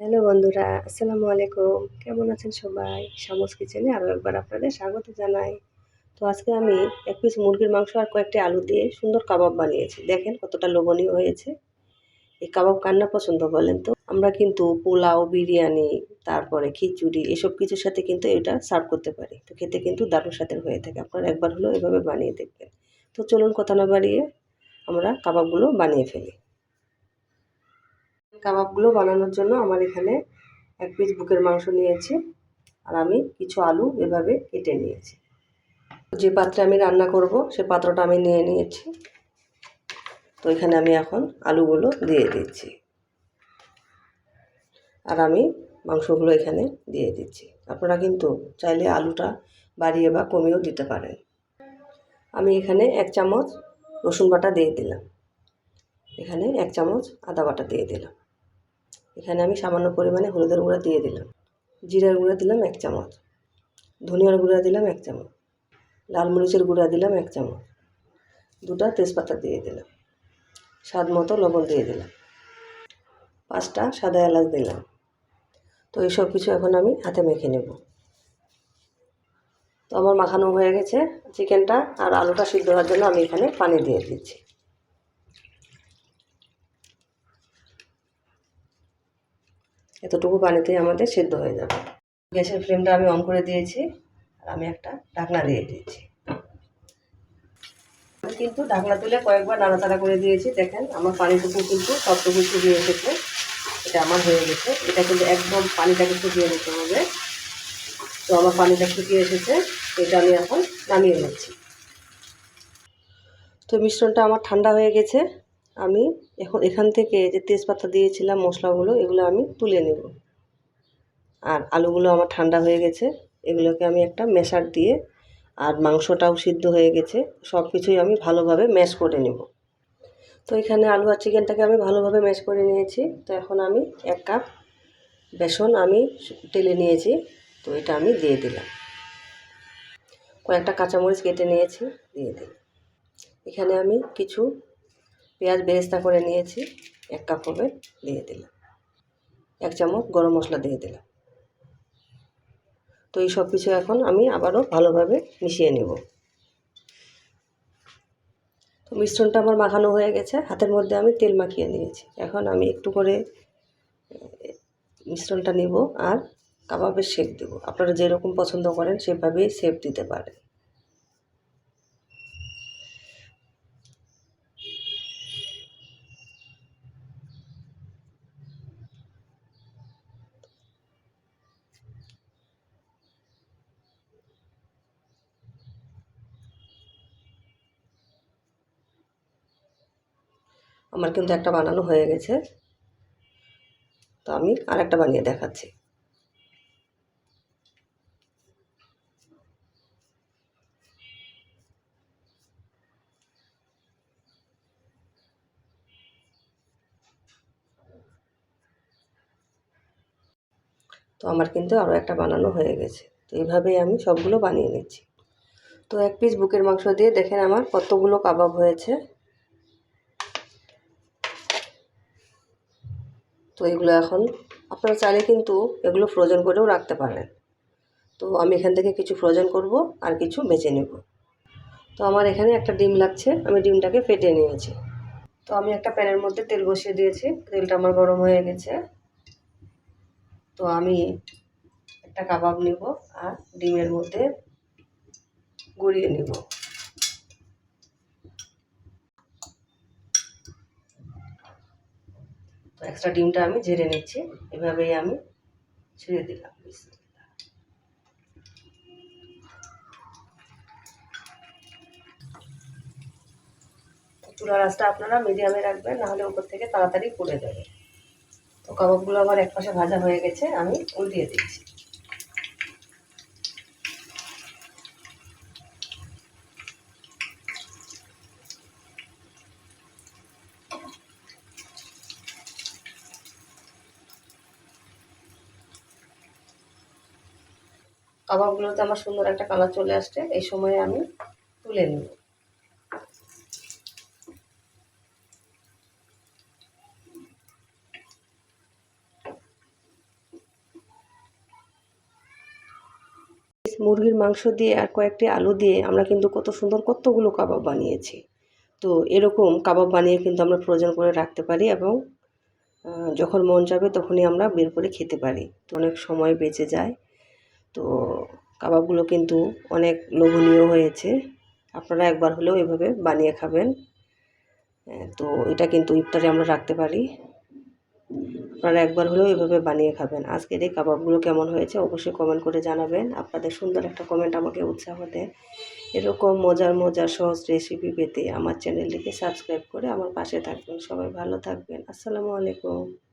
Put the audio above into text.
Hello বন্ধুরা, আসসালামু আলাইকুম। কেমন আছেন সবাই? শামস কিচেনে আরও একবার আপনাদের স্বাগত জানাই। তো আজকে আমি এক পিস মুরগির মাংস আর কয়েকটি আলু দিয়ে সুন্দর কাবাব বানিয়েছি। দেখেন কতটা লোভনীয় হয়েছে। এই কাবাব কান্না পছন্দ বলেন তো? আমরা কিন্তু পোলাও, বিরিয়ানি, তারপরে খিচুড়ি এসব কিছুর সাথে কিন্তু এটা সার্ভ করতে পারি। তো খেতে কিন্তু দারুণ সাথে হয়ে থাকে। আপনারা একবার হলেও এভাবে বানিয়ে দেখবেন। তো চলুন কথা না বাড়িয়ে আমরা কাবাবগুলো বানিয়ে ফেলি। কাবাবগুলো বানানোর জন্য আমার এখানে এক পিস বুকের মাংস নিয়েছি। আর আমি কিছু আলু এভাবে কেটে নিয়েছি। যে পাত্রে আমি রান্না করব, সে পাত্রটা আমি নিয়ে নিয়েছি। তো এখানে আমি এখন আলুগুলো দিয়ে দিচ্ছি। আর আমি মাংসগুলো এখানে দিয়ে দিচ্ছি। আপনারা কিন্তু চাইলে আলুটা বাড়িয়ে বা কমিয়েও দিতে পারেন। আমি এখানে এক চামচ রসুন বাটা দিয়ে দিলাম। এখানে এক চামচ আদা বাটা দিয়ে দিলাম। এখানে আমি সামান্য পরিমাণে হলুদের গুঁড়া দিয়ে দিলাম। জিরার গুঁড়া দিলাম এক চামচ। ধনিয়ার গুঁড়া দিলাম এক চামচ। লাল মরিচের গুঁড়া দিলাম এক চামচ। দুটা তেজপাতা দিয়ে দিলাম। স্বাদ মতো লবণ দিয়ে দিলাম। পাঁচটা সাদা এলাচ দিলাম। তো এই সব কিছু এখন আমি হাতে মেখে নেব। তো আমার মাখানো হয়ে গেছে চিকেনটা আর আলুটা সিদ্ধ হওয়ার জন্য আমি এখানে পানি দিয়ে দিচ্ছি। এতটুকু পানিতেই আমাদের সেদ্ধ হয়ে যাবে। গ্যাসের ফ্লেমটা আমি অন করে দিয়েছি, আর আমি একটা ঢাকনা দিয়ে দিয়েছি। আমি কিন্তু ঢাকনা তুলে কয়েকবার নাড়াচাড়া করে দিয়েছি, দেখেন আমার পানিটুকু কিন্তু সবটুকু শুকিয়ে এসেছে। এটা আমার হয়ে গেছে। এটা কিন্তু একদম পানিটাকে শুকিয়ে নিতে হবে। তো আমার পানিটা শুকিয়ে এসেছে, এটা আমি এখন নামিয়ে নিচ্ছি। তো মিশ্রণটা আমার ঠান্ডা হয়ে গেছে। আমি এখন এখান থেকে যে তেজপাতা দিয়েছিলাম, মশলাগুলো, এগুলো আমি তুলে নেব। আর আলুগুলো আমার ঠান্ডা হয়ে গেছে, এগুলোকে আমি একটা মেশার দিয়ে, আর মাংসটাও সিদ্ধ হয়ে গেছে সব কিছুই আমি ভালোভাবে ম্যাশ করে নেব। তো এখানে আলু আর চিকেনটাকে আমি ভালোভাবে ম্যাশ করে নিয়েছি। তো এখন আমি এক কাপ বেসন আমি টেলে নিয়েছি, তো এটা আমি দিয়ে দিলাম। কয়েকটা কাঁচামরিচ কেটে নিয়েছি, দিয়ে দিই এখানে আমি কিছু পেঁয়াজ বেরেস্তা করে নিয়েছি, এক কাপ হবে, দিয়ে দিলাম। এক চামচ গরম মশলা দিয়ে দিলাম। তো এই সব কিছু এখন আমি আবারও ভালোভাবে মিশিয়ে নেব। তো মিশ্রণটা আমার মাখানো হয়ে গেছে, হাতের মধ্যে আমি তেল মাখিয়ে নিয়েছি। এখন আমি একটু করে মিশ্রণটা নেব আর কাবাবের শেপ দেবো। আপনারা যেরকম পছন্দ করেন, সেভাবেই শেপ দিতে পারেন। আমার কিন্তু একটা বানানো হয়ে গেছে। তো আমি আর একটা বানিয়ে দেখাচ্ছি। তো আমার কিন্তু আরও একটা বানানো হয়ে গেছে। তো এইভাবেই আমি সবগুলো বানিয়ে নিচ্ছি। তো এক পিস বুকের মাংস দিয়ে দেখেন আমার কতগুলো কাবাব হয়েছে। তো এগুলো এখন আপনারা চাইলে কিন্তু এগুলো ফ্রোজেন করেও রাখতে পারেন। তো আমি এখান থেকে কিছু ফ্রোজেন করব আর কিছু বেছে নেব। তো আমার এখানে একটা ডিম লাগছে, আমি ডিমটাকে ফেটে নিয়েছি। তো আমি একটা প্যানের মধ্যে তেল বসিয়ে দিয়েছি, তেলটা আমার গরম হয়ে গেছে। তো আমি একটা কাবাব নেব আর ডিমের মধ্যে গড়িয়ে নেব। এক্সট্রা ডিমটা আমি ঝেড়ে নিচ্ছি। এভাবেই আমি ছেড়ে দিলাম। চুলা রাসটা আপনারা মিডিয়ামে রাখবেন, নাহলে উপর থেকে তাড়াতাড়ি পড়ে যাবে। তো কাবাবগুলো আমার এক পাশে ভাজা হয়ে গেছে, আমি উল্টিয়ে দিচ্ছি। কাবাবগুলোতে আমার সুন্দর একটা কালার চলে আসছে, এই সময় আমি তুলে নেব। মুরগির মাংস দিয়ে আর কয়েকটি আলু দিয়ে আমরা কিন্তু কত সুন্দর কতগুলো কাবাব বানিয়েছি। তো এরকম কাবাব বানিয়ে কিন্তু আমরা প্রয়োজন করে রাখতে পারি এবং যখন মন যাবে তখনই আমরা বের করে খেতে পারি। তো অনেক সময় বেঁচে যায়। তো কাবাবগুলো কিন্তু অনেক লোভনীয় হয়েছে। আপনারা একবার হলেও এভাবে বানিয়ে খাবেন। আহ, তো এটা কিন্তু ইফতারে আমরা রাখতে পারি। আপনারা একবার হলেও এভাবে বানিয়ে খাবেন। আজকের এই কাবাবগুলো কেমন হয়েছে অবশ্যই কমেন্ট করে জানাবেন। আপনাদের সুন্দর একটা কমেন্ট আমাকে উৎসাহ দেয়। এরকম মজার মজার সহজ রেসিপি পেতে আমার চ্যানেলটিকে সাবস্ক্রাইব করে আমার পাশে থাকবেন। সবাই ভালো থাকবেন। আসসালামু আলাইকুম।